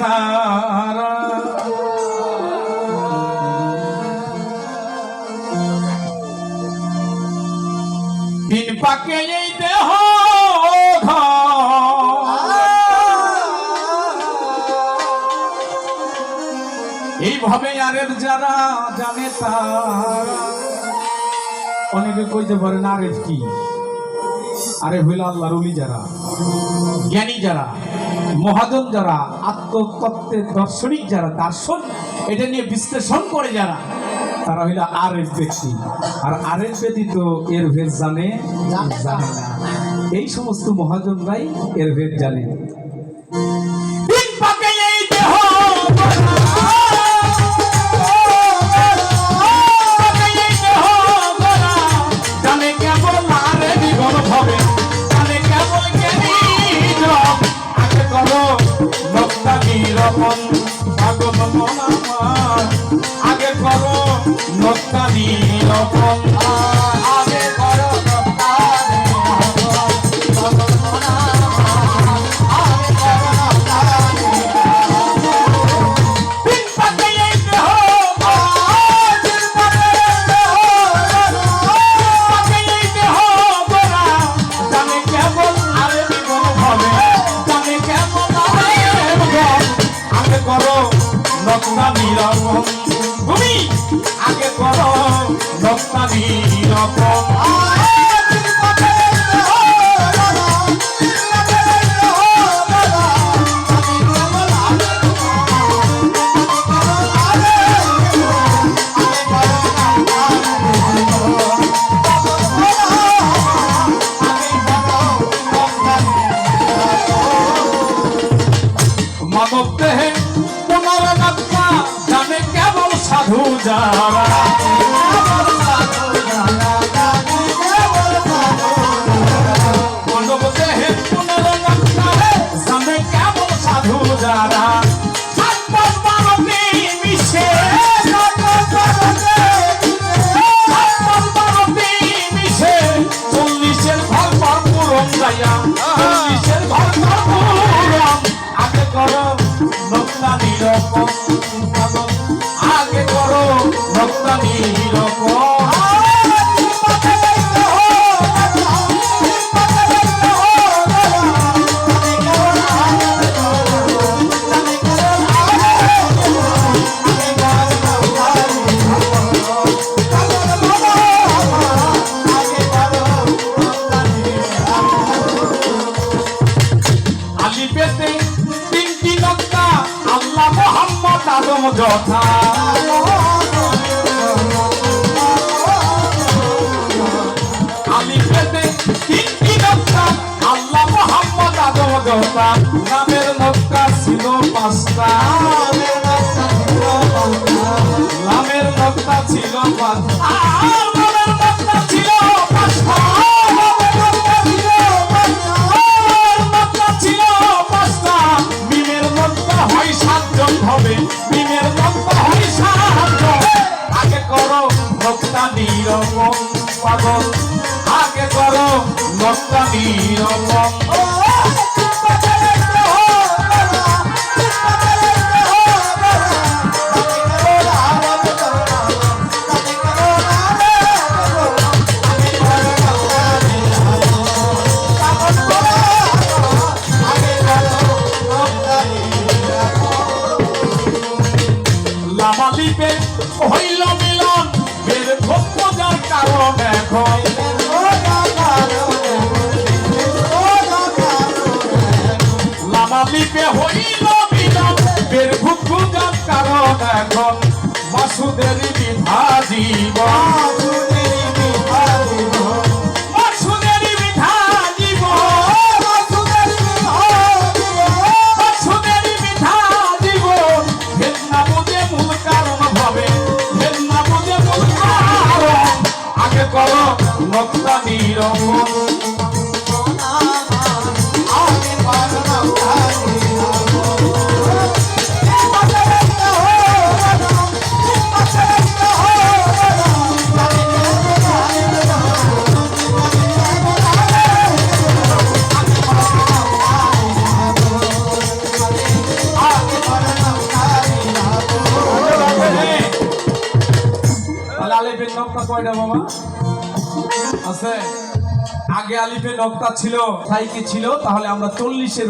তারা। দিন পাকে এই দেহ এইভাবে আরের যারা জানে তারা। অনেকে কইতে পারেন আরেফ কি? আরে হইল আল্লাহর উলি যারা, জ্ঞানী যারা। মহাজন যারা, আত্মতত্ত্বের দার্শনিক যারা দার্শন এটা নিয়ে বিশ্লেষণ করে যারা, তারা হইলে আর এফ ব্যক্তি আর আর এফ তো এর ভেদ জানে? জানে না। এই সমস্ত মহাজনরাই এর ভেদ জানে। পাগল মন আগে করো নক্তা নিরপন নক্তা নিরপন তুমি আগে করো নক্তা নিরপন સાધુ જાવા যথা। আলি পেতে তিনটি নক্তা আল্লাহ মোহাম্মদ আদম যথা। নামের নক্তা ছিল পাঁচটা। নামের নক্তা ছিল পাঁচটা। নিরপন পাগল। আগে করো লামালিপে হইল মিলন। লামালিপে হইল মিলন বের খোঁজার কারণ এখন মাসুদের বিধা জীবন। করো মক্তা নিরমন আলিফের নকটা কয়টা বাবা আছে। আগে আলিফের নকটা ছিল, তাই কি ছিল? তাহলে আমরা চল্লিশের